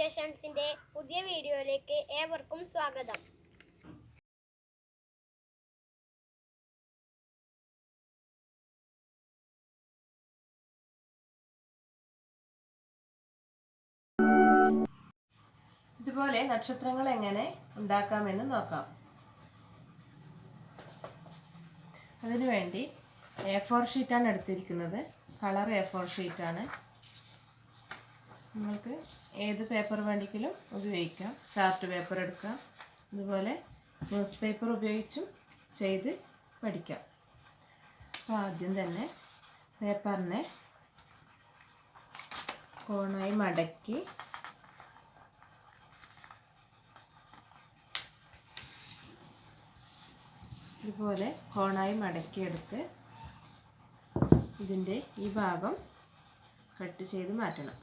ക്രിയേഷൻസിന്റെ പുതിയ വീഡിയോയിലേക്ക് ഏവർക്കും സ്വാഗതം. ഇതുപോലെ നക്ഷത്രങ്ങൾ എങ്ങനെ ഉണ്ടാക്കാമെന്ന് നോക്കാം. അതിനുവേണ്ടി എ ഫോർ ഷീറ്റാണ് എടുത്തിരിക്കുന്നത്. കളർ എ ഫോർ ഷീറ്റാണ് നിങ്ങൾക്ക് ഏത് പേപ്പർ വേണമെങ്കിലും ഉപയോഗിക്കാം. ചാർട്ട് പേപ്പർ എടുക്കാം. അതുപോലെ ന്യൂസ് പേപ്പർ ഉപയോഗിച്ചും ചെയ്ത് പഠിക്കാം. അപ്പോൾ ആദ്യം തന്നെ പേപ്പറിനെ കോണായി മടക്കി ഇതുപോലെ കോണായി മടക്കിയെടുത്ത് ഇതിന്റെ ഈ ഭാഗം കട്ട് ചെയ്ത് മാറ്റണം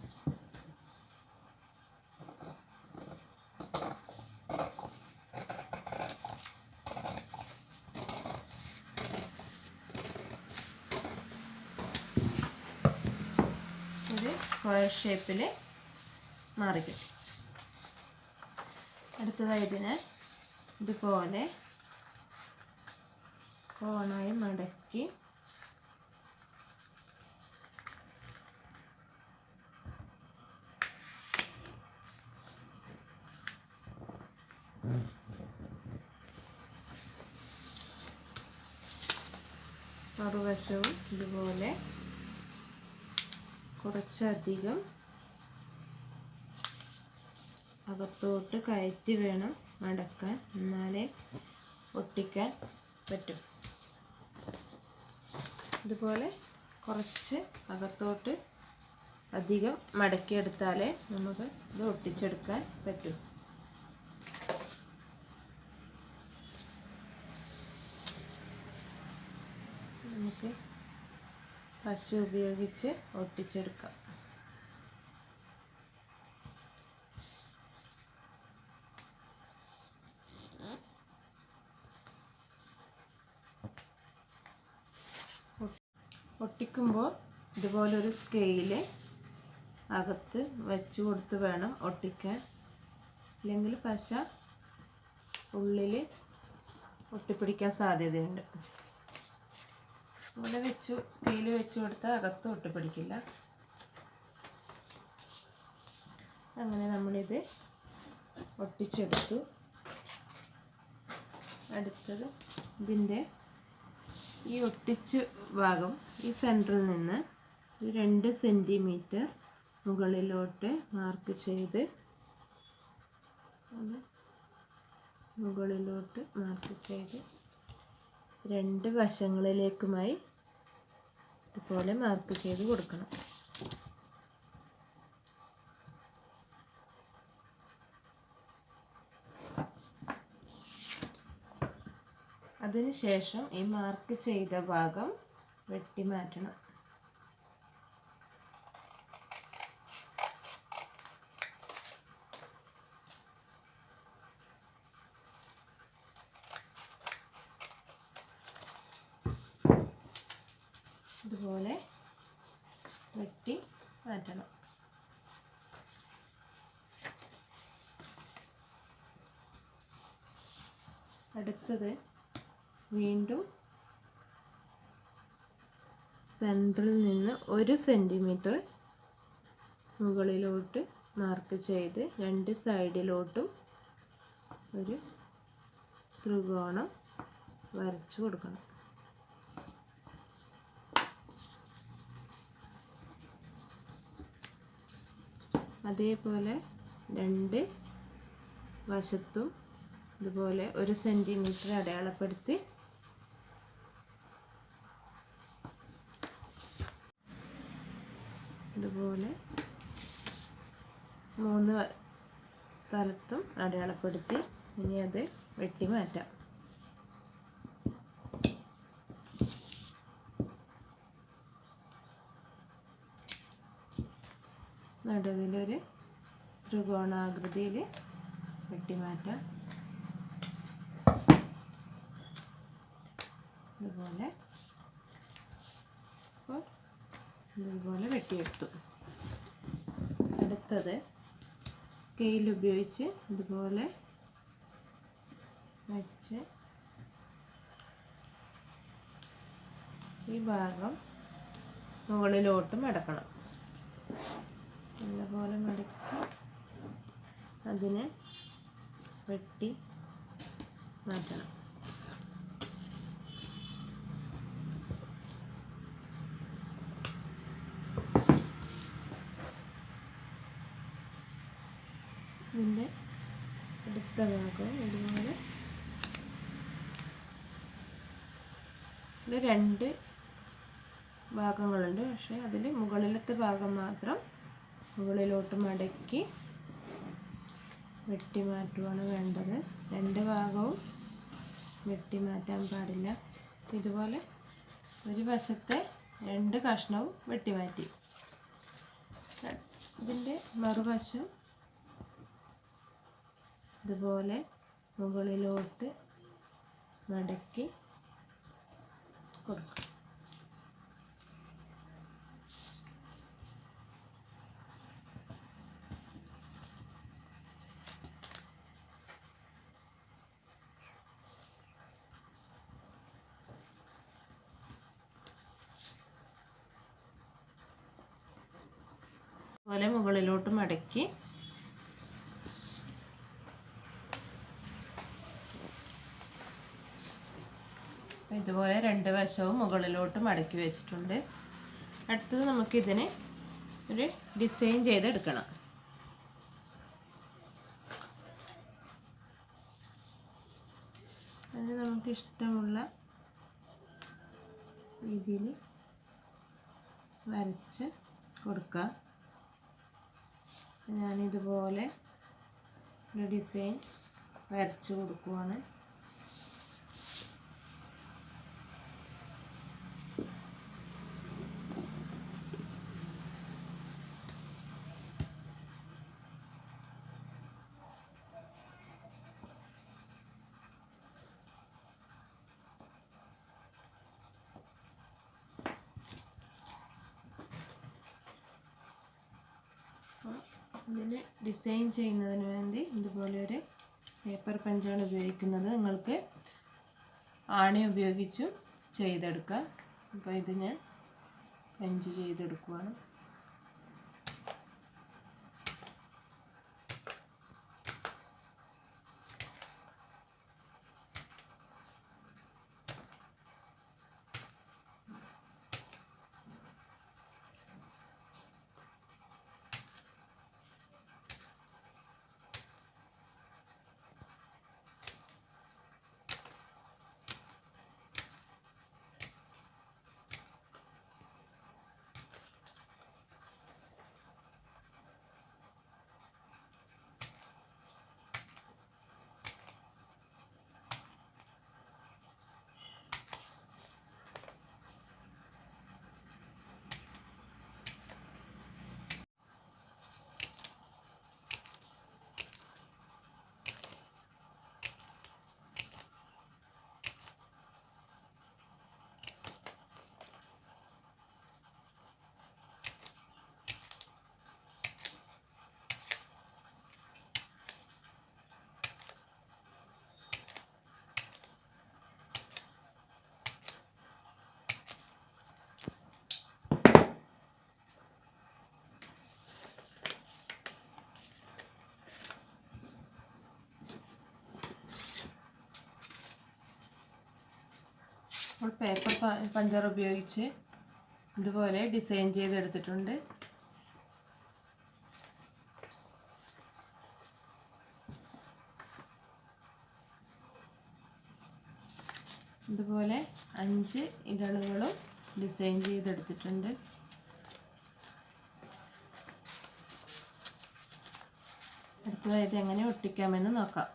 ഒരു സ്ക്വയർ ഷേപ്പിൽ മാറിക്കിട്ടും. അടുത്തതായി ഇതിനെ ഇതുപോലെ കോണായി മടക്കി മറുവശവും ഇതുപോലെ കുറച്ചധികം അകത്തോട്ട് കയറ്റി വേണം മടക്കാൻ എന്നാലേ ഒട്ടിക്കാൻ പറ്റും. ഇതുപോലെ കുറച്ച് അകത്തോട്ട് അധികം മടക്കിയെടുത്താലേ നമുക്ക് ഇത് ഒട്ടിച്ചെടുക്കാൻ പറ്റൂ നമുക്ക് പശു ഉപയോഗിച്ച് ഒട്ടിച്ചെടുക്കാം. ഒട്ടിക്കുമ്പോൾ ഇതുപോലൊരു സ്കെയിൽ അകത്ത് വെച്ച് കൊടുത്ത് വേണം ഒട്ടിക്കാൻ. അല്ലെങ്കിൽ പശ ഉള്ളിൽ ഒട്ടിപ്പിടിക്കാൻ സാധ്യതയുണ്ട്. ഇവിടെ വെച്ചു സ്കെയിൽ വെച്ച് കൊടുത്താൽ അകത്ത് ഒട്ടിപ്പിടിക്കില്ല അങ്ങനെ നമ്മളിത് ഒട്ടിച്ചെടുത്തു. അടുത്തത് ഇതിന്റെ ഈ ഒട്ടിച്ച് ഭാഗം ഈ സെന്ററിൽ നിന്ന് ഒരു രണ്ട് സെന്റിമീറ്റർ മുകളിലോട്ട് മാർക്ക് ചെയ്ത് മുകളിലോട്ട് മാർക്ക് ചെയ്ത് രണ്ട് വശങ്ങളിലേക്കുമായി ഇതുപോലെ മാർക്ക് ചെയ്ത് കൊടുക്കണം. അതിനുശേഷം ഈ മാർക്ക് ചെയ്ത ഭാഗം വെട്ടി മാറ്റണം ഇതുപോലെ വെട്ടി മാറ്റണം അടുത്തത് വീണ്ടും സെന്ററിൽ നിന്ന് ഒരു സെന്റിമീറ്റർ മുകളിലോട്ട് മാർക്ക് ചെയ്ത് രണ്ട് സൈഡിലോട്ടും ഒരു ത്രികോണം വരച്ചു കൊടുക്കണം. അതേപോലെ രണ്ട് വശത്തും ഇതുപോലെ ഒരു സെന്റിമീറ്റർ അടയാളപ്പെടുത്തി ഇതുപോലെ മൂന്ന് സ്ഥലത്തും അടയാളപ്പെടുത്തി ഇനി അത് വെട്ടി മാറ്റാം. നടുവിലൊരു ത്രികോണാകൃതിയിൽ വെട്ടിമാറ്റാം ഇതുപോലെ അപ്പോൾ ഇതുപോലെ വെട്ടിയെടുത്തു. അടുത്തത് സ്കെയിൽ ഉപയോഗിച്ച് ഇതുപോലെ വെച്ച് ഈ ഭാഗം മുകളിലോട്ട് മടക്കണം. നല്ലപോലെ മടക്കി അതിനെ വെട്ടി മാറ്റണം ഇതിന്റെ അടുത്ത ഭാഗവും ഇതുപോലെ ഇവിടെ രണ്ട് ഭാഗങ്ങളുണ്ട്. പക്ഷേ അതിൽ മുകളിലത്തെ ഭാഗം മാത്രം മുകളിലോട്ട് മടക്കി വെട്ടി മാറ്റുവാണ് വേണ്ടത്. രണ്ട് ഭാഗവും വെട്ടി മാറ്റാൻ പാടില്ല. ഇതുപോലെ ഒരു വശത്തെ രണ്ട് കഷ്ണവും വെട്ടി മാറ്റി ഇതിന്റെ മറുവശം ഇതുപോലെ മുകളിലോട്ട് മടക്കി കൊടുക്കും പോലെ മുകളിലോട്ട് മടക്കി ഇതുപോലെ രണ്ട് വശവും മുകളിലോട്ട് മടക്കി വെച്ചിട്ടുണ്ട്. അടുത്തത് നമുക്കിതിനെ ഒരു ഡിസൈൻ ചെയ്തെടുക്കണം. അതിന് നമുക്ക് ഇഷ്ടമുള്ള രീതിയിൽ വരച്ച് കൊടുക്കാം. ഞാനിതുപോലെ ഒരു ഡിസൈൻ വരച്ച് കൊടുക്കുവാണ്. ഇതിന് ഡിസൈൻ ചെയ്യുന്നതിന് വേണ്ടി ഇതുപോലെ ഒരു പേപ്പർ പഞ്ചാണ് ഉപയോഗിക്കുന്നത്. നിങ്ങൾക്ക് ആണി ഉപയോഗിച്ചും ചെയ്തെടുക്കാം. അപ്പോൾ ഇത് ഞാൻ പഞ്ച് ചെയ്തെടുക്കുവാണ് നമ്മൾ പേപ്പർ പഞ്ചർ ഉപയോഗിച്ച് ഇതുപോലെ ഡിസൈൻ ചെയ്തെടുത്തിട്ടുണ്ട്. ഇതുപോലെ അഞ്ച് ഇതളുകളും ഡിസൈൻ ചെയ്തെടുത്തിട്ടുണ്ട്. അടുത്തതായിട്ട് എങ്ങനെ ഒട്ടിക്കാമെന്ന് നോക്കാം.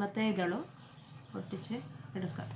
മറ്റേ ഇതളും പൊട്ടിച്ച് എടുക്കാം.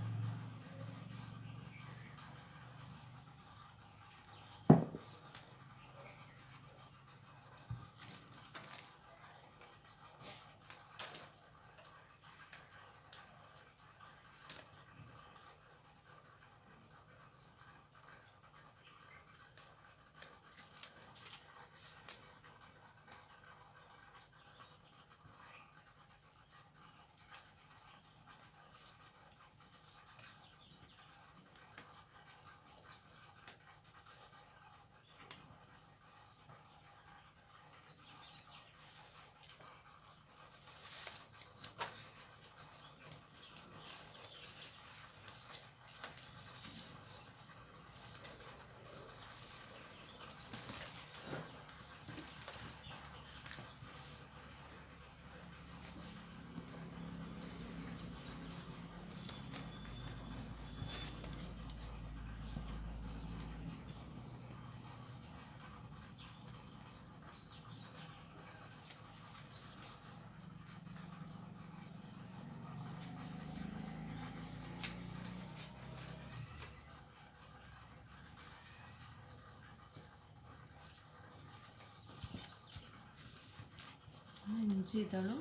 അഞ്ച് ഇതളും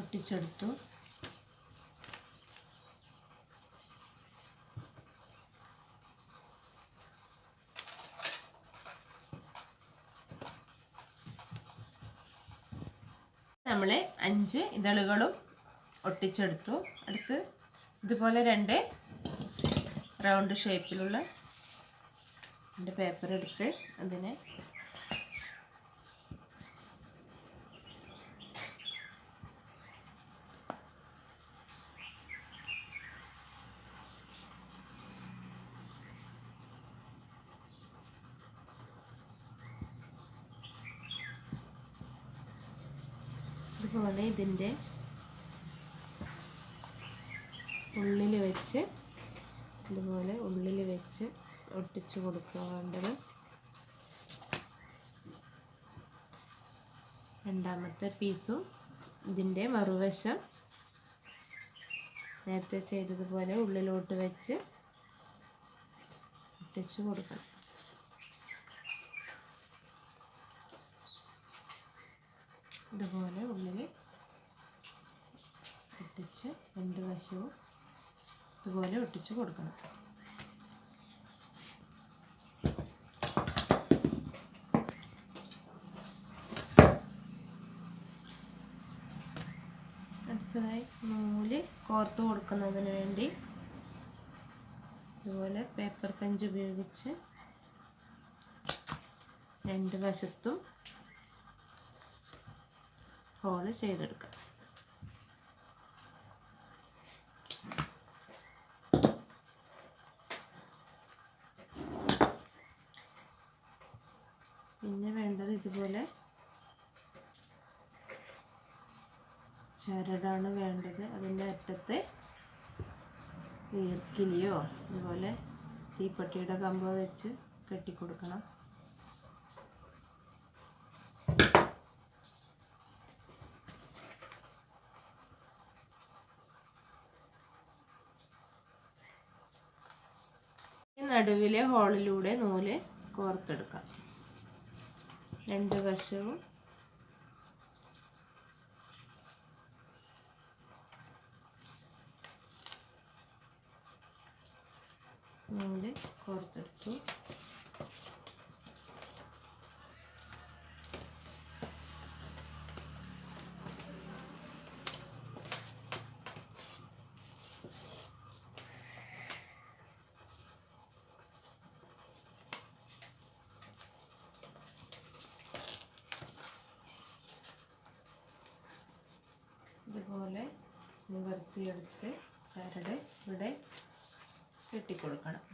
ഒട്ടിച്ചെടുത്തു നമ്മൾ അഞ്ച് ഇതളുകളും ഒട്ടിച്ചെടുത്തു. അടുത്ത് ഇതുപോലെ രണ്ട് റൗണ്ട് ഷേപ്പിലുള്ള രണ്ട് പേപ്പർ എടുത്ത് അതിനെ ഇതുപോലെ ഇതിന്റെ ഉള്ളിൽ വെച്ച് ഇതുപോലെ ഉള്ളിൽ വെച്ച് ഒട്ടിച്ചു കൊടുക്കുക വേണ്ടത് രണ്ടാമത്തെ പീസും ഇതിന്റെ മറുവശം നേരത്തെ ചെയ്തതുപോലെ ഉള്ളിലോട്ട് വെച്ച് ഒട്ടിച്ചു കൊടുക്കണം. ഇതുപോലെ ഉള്ളിൽ രണ്ട് വശവും ഇതുപോലെ ഒട്ടിച്ച് കൊടുക്കണം. അടുത്തതായി നൂൽ കോർത്ത് കൊടുക്കുന്നതിന് വേണ്ടി ഇതുപോലെ പേപ്പർ പഞ്ച് ഉപയോഗിച്ച് രണ്ട് വശത്തും ഹോൾ ചെയ്തെടുക്കാം പിന്നെ വേണ്ടത് ഇതുപോലെ ചരടാണ് വേണ്ടത് അതിന്റെ അറ്റത്ത് ഈർക്കിലിയോ അതുപോലെ തീപ്പെട്ടിയുടെ കമ്പ് വെച്ച് കെട്ടിക്കൊടുക്കണം. നടുവിലെ ഹോളിലൂടെ നൂൽ കോർത്തെടുക്കാം. രണ്ട് വശവും നൂൽ കോർത്തെടുത്തു ഇതുപോലെ നിവർത്തിയെടുത്ത് ചരട് ഇവിടെ കെട്ടിക്കൊടുക്കണം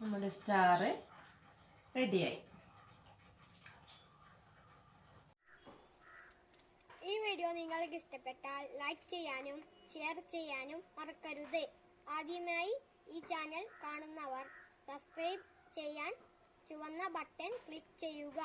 നമ്മുടെ സ്റ്റാർ റെഡിയായി. ഈ വീഡിയോ നിങ്ങൾക്ക് ഇഷ്ടപ്പെട്ടാൽ ലൈക്ക് ചെയ്യാനും ഷെയർ ചെയ്യാനും മറക്കരുത്. ആദ്യമായി ഈ ചാനൽ കാണുന്നവർ സബ്സ്ക്രൈബ് ചെയ്യാൻ ചുവന്ന ബട്ടൺ ക്ലിക്ക് ചെയ്യുക.